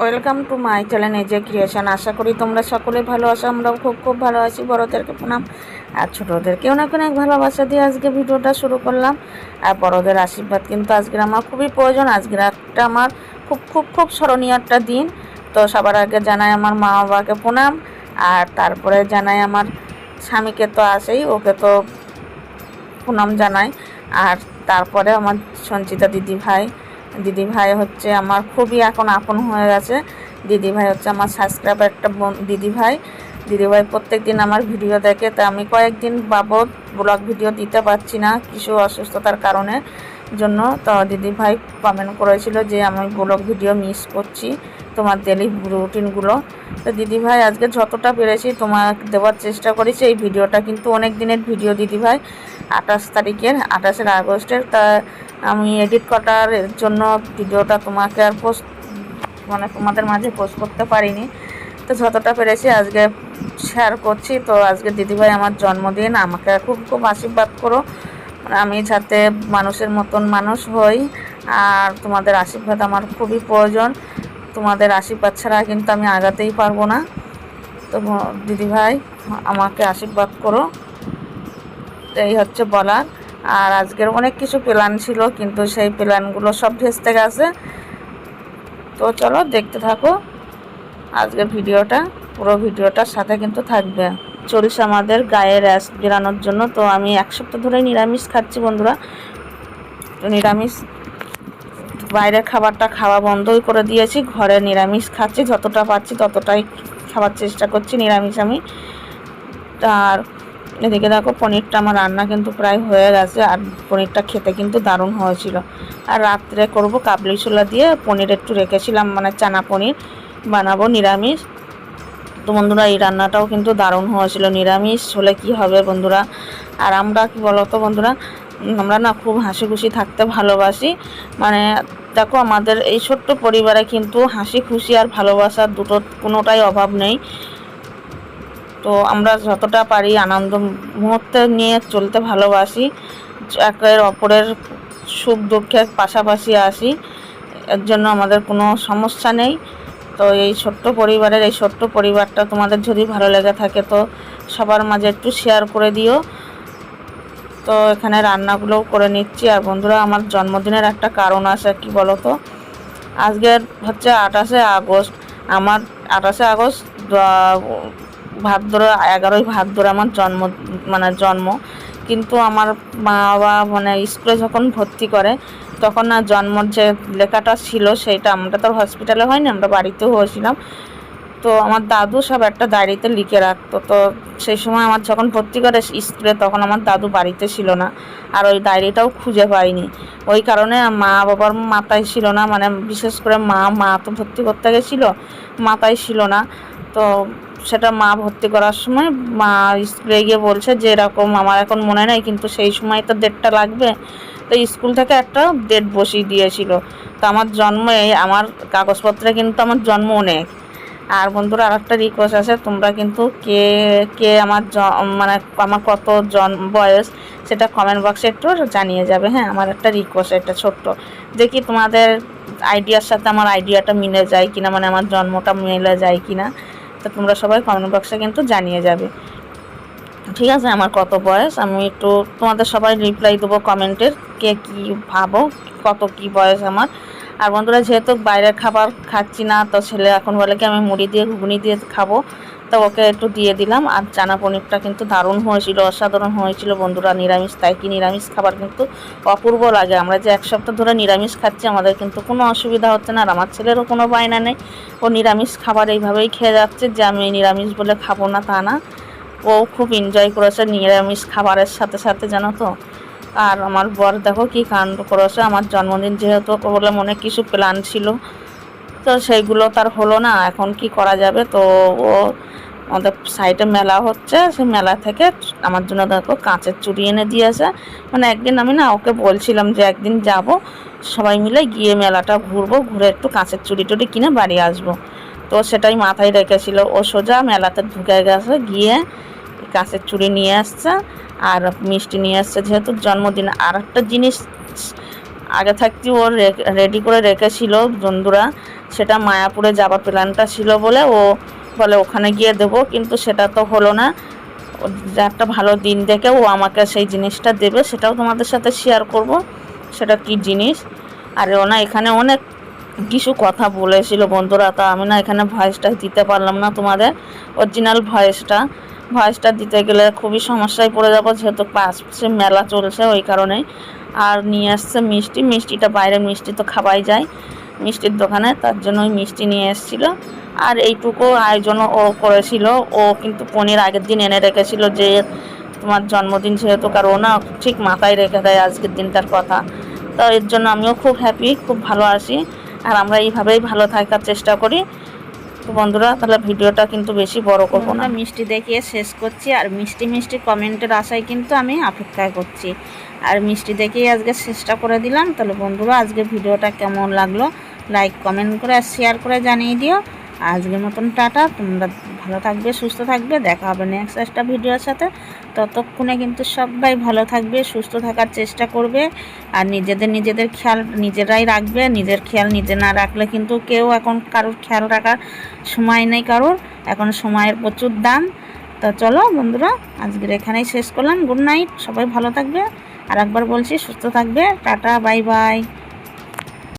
Welcome to my channel A J creation আশা করি তোমরা সকলে ভালো আছো, আমরাও খুব খুব ভালো আছি। বড়োদেরকে প্রণাম। আর ছোটোদেরকে অনেক অনেক ভালোবাসা দিয়ে আজকে ভিডিওটা শুরু করলাম। আর বড়োদের আশীর্বাদ কিন্তু আজকের আমার খুবই প্রয়োজন। আজকের একটা আমার খুব খুব খুব স্মরণীয় একটা দিন। তো সবার আগে জানাই আমার মা বাবাকে প্রণাম। আর তারপরে জানাই আমার স্বামীকে তো আসেই ওকে তো প্রণাম জানাই। আর তারপরে আমার সঞ্চিতা দিদি ভাই দিদি ভাই হচ্ছে আমার খুবই এখন আপন হয়ে গেছে। দিদি ভাই হচ্ছে আমার সাবস্ক্রাইবার একটা দিদি ভাই দিদি ভাই প্রত্যেক দিন আমার ভিডিও দেখে, তা আমি কয়েকদিন বাবদ ব্লগ ভিডিও দিতে পারছি না কিছু অসুস্থতার কারণে জন্য। তো দিদি ভাই কমেন্ট করেছিল যে আমি ব্লগ ভিডিও মিস করছি। তোমার ডেলি রুটিনগুলো তো দিদি ভাই আজকে যতটা পেরেছি তোমার দেওয়ার চেষ্টা করেছি, এই ভিডিওটা কিন্তু অনেক দিনের ভিডিও দিদি ভাই আঠাশ তারিখের, আঠাশের আগস্টের। তা আমি এডিট করার জন্য ভিডিওটা তোমাকে আর পোস্ট মানে তোমাদের মাঝে পোস্ট করতে পারিনি। তো যতটা পেরেছি আজকে শেয়ার করছি। তো আজকে দিদিভাই আমার জন্মদিন, আমাকে খুব খুব আশীর্বাদ করো। আমি যাতে মানুষের মতন মানুষ হই, আর তোমাদের আশীর্বাদ আমার খুবই প্রয়োজন। তোমাদের আশীর্বাদ ছাড়া কিন্তু আমি আগাতেই পারব না। তো দিদিভাই, আমাকে আশীর্বাদ করো। এই হচ্ছে বলার। আর আজকের অনেক কিছু প্ল্যান ছিল, কিন্তু সেই প্ল্যানগুলো সব ভেস্তে গেছে। তো চলো, দেখতে থাকো। আজকের ভিডিওটা, পুরো ভিডিওটার সাথে কিন্তু থাকবে। চলছে আমাদের গায়ে র্যাস বেরানোর জন্য। তো আমি এক সপ্তাহ ধরে নিরামিষ খাচ্ছি বন্ধুরা। তো নিরামিষ বাইরের খাবারটা খাওয়া বন্ধই করে দিয়েছি। ঘরে নিরামিষ খাচ্ছি, যতটা পাচ্ছি ততটাই খাওয়ার চেষ্টা করছি, নিরামিষ আমি। আর এদিকে দেখো পনিরটা আমার রান্না কিন্তু প্রায় হয়ে গেছে, আর পনিরটা খেতে কিন্তু দারুণ হয়েছিল। আর রাত্রে করব কাবলি ছোলা দিয়ে, পনির একটু রেখেছিলাম মানে চানা পনির বানাবো নিরামিষ। তো বন্ধুরা, এই রান্নাটাও কিন্তু দারুণ হয়েছিল, নিরামিষ হলে কি হবে বন্ধুরা? আর আমরা কি বলতো বন্ধুরা, আমরা না খুব হাসি খুশি থাকতে ভালোবাসি মানে দেখো, আমাদের এই ছোট্ট পরিবারে কিন্তু হাসি, খুশি আর ভালোবাসার দুটো, কোনোটাই অভাব নেই। তো আমরা যতটা পারি আনন্দ মুহূর্তে নিয়ে চলতে ভালোবাসি, একের অপরের সুখ দুঃখের পাশাপাশি আসি, এর জন্য আমাদের কোনো সমস্যা নেই। তো এই ছোট্ট পরিবারের, এই ছোট্ট পরিবারটা তোমাদের যদি ভালো লেগে থাকে তো সবার মাঝে একটু শেয়ার করে দিও। তো এখানে রান্নাগুলোও করে নিচ্ছি। আর বন্ধুরা, আমার জন্মদিনের একটা কারণ আছে, কি বলো তো আজকের হচ্ছে আঠাশে আগস্ট। আমার আঠাশে আগস্ট ভাদ্র এগারোই ভাদ্র আমার জন্ম মানে জন্ম। কিন্তু আমার মা বাবা মানে স্কুলে যখন ভর্তি করে, তখন না জন্মর যে লেখাটা ছিল, সেইটা আমরা তো হসপিটালে হয়নি, আমরা বাড়িতেও হয়েছিলাম। তো আমার দাদু সব একটা ডায়েরিতে লিখে রাখতো। তো সেই সময় আমার যখন ভর্তি করে স্কুলে, তখন আমার দাদু বাড়িতে ছিল না। আর ওই ডায়েরিটাও খুঁজে পাইনি। ওই কারণে মা বাবার মাথায় ছিল না। মানে বিশেষ করে মা মা তো ভর্তি করতে গেছিল, মাথায় ছিল না। তো সেটা মা ভর্তি করার সময় মা স্কুলে গিয়ে বলছে যে, এরকম আমার এখন মনে নেই, কিন্তু সেই সময় তো ডেটটা লাগবে। তো স্কুল থেকে একটা ডেট বসিয়ে দিয়েছিল। তো আমার জন্মে, আমার কাগজপত্রে কিন্তু আমার জন্ম অনেক আর বন্ধুরা আর একটা রিকোয়েস্ট আছে। তোমরা কিন্তু কে কে আমার মানে আমার কত জন বয়স সেটা কমেন্ট বক্সে একটু জানিয়ে যাবে। হ্যাঁ আমার একটা রিকোয়েস্ট একটা ছোট্ট। দেখি তোমাদের আইডিয়ার সাথে আমার আইডিয়াটা মিলে যায় কিনা মানে আমার জন্মটা মিলে যায় কিনা। তো তোমরা সবাই কমেন্ট বক্সে কিন্তু জানিয়ে যাবে। ঠিক আছে, আমার কত বয়স? আমি একটু তোমাদের সবাই রিপ্লাই দেবো কমেন্টের কে কী ভাবো, কত কি বয়স আমার। আর বন্ধুরা, যেহেতু বাইরের খাবার খাচ্ছি না, তো ছেলে এখন বলে কি আমি মুড়ি দিয়ে, ঘুগনি দিয়ে খাব। তো ওকে একটু দিয়ে দিলাম। আর চানা পনিরটা কিন্তু দারুণ হয়েছিল, অসাধারণ হয়েছিল বন্ধুরা, নিরামিষ। তাই কি নিরামিষ খাবার কিন্তু অপূর্ব লাগে। আমরা যে এক সপ্তাহ ধরে নিরামিষ খাচ্ছি, আমাদের কিন্তু কোনো অসুবিধা হচ্ছে না। আর আমার ছেলেরও কোনো বায়না নেই। ও নিরামিষ খাবার এইভাবেই খেয়ে যাচ্ছে যে আমি নিরামিষ বলে খাব না, তা না। ও খুব এনজয় করেছে নিরামিষ খাবারের সাথে সাথে, জানো তো। আর আমার বর দেখো কি কাণ্ড করেছে। আমার জন্মদিন যেহেতু বলে মনে কিছু প্ল্যান ছিল, তো সেইগুলো তার হলো না, এখন কি করা যাবে? তো ও আমাদের সাইডে মেলা হচ্ছে, সেই মেলা থেকে আমার জন্য দেখো কাঁচের চুড়ি এনে দিয়েছে। মানে একদিন আমি না ওকে বলছিলাম যে একদিন যাব, সবাই মিলে গিয়ে মেলাটা ঘুরবো, ঘুরে একটু কাঁচের চুড়ি টুড়ি কিনে বাড়ি আসব। তো সেটাই মাথায় রেখেছিল। ও সোজা মেলাতে ঢুকে গেছে, গিয়ে কাঁচের চুড়ি নিয়ে আসছে আর মিষ্টি নিয়ে আসছে, যেহেতু জন্মদিন। আর একটা জিনিস আগে থাকতে ও রেডি করে রেখেছিল বন্ধুরা, সেটা মায়াপুরে যাওয়ার প্ল্যানটা ছিল বলে ও বলে ওখানে গিয়ে দেবো, কিন্তু সেটা তো হলো না। একটা ভালো দিন দেখে ও আমাকে সেই জিনিসটা দেবে, সেটাও তোমাদের সাথে শেয়ার করব, সেটা কি জিনিস? আর ও না এখানে অনেক কিছু কথা বলেছিল বন্ধুরা, তা আমি না এখানে ভয়েসটা দিতে পারলাম না তোমাদের। অরিজিনাল ভয়েসটা ভয়েসটা দিতে গেলে খুবই সমস্যায় পড়ে যাব, যেহেতু পাশে মেলা চলছে ওই কারণেই আর নিয়ে আসছে মিষ্টি, মিষ্টিটা বাইরের মিষ্টি তো খাওয়াই যায়। মিষ্টির দোকানে, তার জন্য ওই মিষ্টি নিয়ে এসেছিল। আর এইটুকু আয়োজনও ও করেছিল। ও কিন্তু পনির আগের দিন এনে রেখেছিল যে, তোমার জন্মদিন যেহেতু, কারণ ও না ঠিক মাথায় রেখে দেয় আজকের দিনটার কথা। তো এর জন্য আমিও খুব হ্যাপি খুব ভালো আছি। আর আমরা এইভাবেই ভালো থাকার চেষ্টা করি। তো বন্ধুরা, তাহলে ভিডিওটা কিন্তু বেশি বড় করব না। মিষ্টি দেখিয়ে শেষ করছি, আর মিষ্টি মিষ্টি কমেন্টের আশায় কিন্তু আমি অপেক্ষায় করছি। আর মিষ্টি দেখেই আজকে শেষটা করে দিলাম। তাহলে বন্ধুরা, আজকে ভিডিওটা কেমন লাগল লাইক কমেন্ট করে আর শেয়ার করে জানিয়ে দিও। আজকের মতন টাটা, তোমরা ভালো থাকবে, সুস্থ থাকবে, দেখা হবে নেক্সট একটা ভিডিওর সাথে। ততক্ষণে কিন্তু সবাই ভালো থাকবে, সুস্থ থাকার চেষ্টা করবে, আর নিজেদের নিজেদের খেয়াল নিজেরাই রাখবে, নিজের খেয়াল নিজে না রাখলে কিন্তু কেউ এখন কারোর খেয়াল রাখার সময় নেই কারোর, এখন সময়ের প্রচুর দাম। তো চলো বন্ধুরা, আজকের এখানেই শেষ করলাম গুড নাইট সবাই ভালো থাকবে আর একবার বলছি সুস্থ থাকবে, টাটা বাই বাই